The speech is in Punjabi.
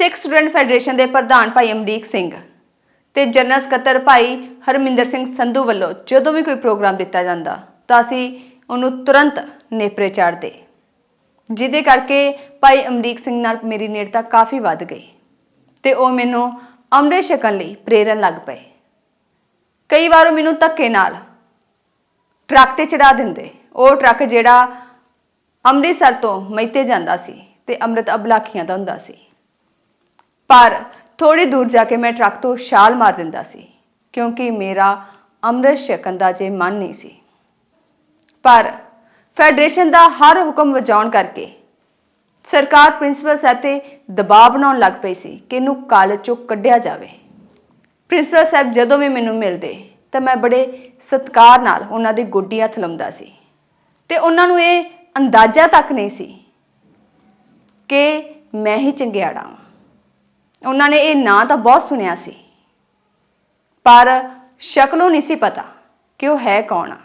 ਸਿੱਖ ਸਟੂਡੈਂਟ ਫੈਡਰੇਸ਼ਨ ਦੇ ਪ੍ਰਧਾਨ ਭਾਈ ਅਮਰੀਕ ਸਿੰਘ ਤੇ ਜਨਰਲ ਸਕੱਤਰ ਭਾਈ ਹਰਮਿੰਦਰ ਸਿੰਘ ਸੰਧੂ ਵੱਲੋਂ ਜਦੋਂ ਵੀ ਕੋਈ ਪ੍ਰੋਗਰਾਮ ਦਿੱਤਾ ਜਾਂਦਾ, ਤਾਂ ਅਸੀਂ ਉਹਨੂੰ ਤੁਰੰਤ ਨੇਪਰੇ ਚਾੜਦੇ ਜਿਹਦੇ ਕਰਕੇ ਭਾਈ ਅਮਰੀਕ ਸਿੰਘ ਨਾਲ ਮੇਰੀ ਨੇੜਤਾ ਕਾਫੀ ਵੱਧ ਗਈ ਤੇ ਉਹ ਮੈਨੂੰ ਅੰਮ੍ਰਿਤ ਛਕਣ ਲਈ ਪ੍ਰੇਰਨ ਲੱਗ ਪਏ। ਕਈ ਵਾਰ ਉਹ ਮੈਨੂੰ ਧੱਕੇ ਨਾਲ ਟਰੱਕ ਤੇ ਚੜਾ ਦਿੰਦੇ। ਉਹ ਟਰੱਕ ਜਿਹੜਾ ਅੰਮ੍ਰਿਤਸਰ ਤੋਂ ਮਈਤੇ ਜਾਂਦਾ ਸੀ ਤੇ ਅੰਮ੍ਰਿਤ ਅਬਲਾਖੀਆਂ ਦਾ ਹੁੰਦਾ ਸੀ। ਪਰ ਥੋੜੀ ਦੂਰ ਜਾ ਕੇ ਮੈਂ ਟਰੱਕ ਤੋਂ ਛਾਲ ਮਾਰ ਦਿੰਦਾ ਸੀ, ਕਿਉਂਕਿ ਮੇਰਾ ਅੰਮ੍ਰਿਤ ਛਕਣ ਦਾ ਜੇ ਮਨ ਨਹੀਂ ਸੀ। ਪਰ ਫੈਡਰੇਸ਼ਨ ਦਾ ਹਰ ਹੁਕਮ ਵਜਾਉਣ ਕਰਕੇ ਸਰਕਾਰ ਪ੍ਰਿੰਸੀਪਲ ਸਾਹਿਬ ਤੇ ਦਬਾਅ ਬਣਾਉਣ ਲੱਗ ਪਈ ਸੀ ਕਿ ਇਹਨੂੰ ਕਾਲਜ ਚੋਂ ਕੱਢਿਆ ਜਾਵੇ। ਪ੍ਰਿੰਸੀਪਲ ਸਾਹਿਬ ਜਦੋਂ ਵੀ ਮੈਨੂੰ ਮਿਲਦੇ, ਤਾਂ ਮੈਂ ਬੜੇ ਸਤਿਕਾਰ ਨਾਲ ਉਹਨਾਂ ਦੀ ਗੋਡੀਆਂ ਥਲਮਦਾ ਸੀ ਤੇ ਉਹਨਾਂ ਨੂੰ ਇਹ ਅੰਦਾਜ਼ਾ ਤੱਕ ਨਹੀਂ ਸੀ ਕਿ ਮੈਂ ਹੀ ਚੰਗਿਆੜਾ ਹਾਂ ਉਹਨਾਂ ਨੇ ਇਹ ਨਾਂ ਤਾਂ ਬਹੁਤ ਸੁਣਿਆ ਸੀ। ਪਰ ਸ਼ਕਲੋਂ ਨਹੀਂ ਸੀ ਪਤਾ ਕਿ ਉਹ ਹੈ ਕੌਣ ਆ।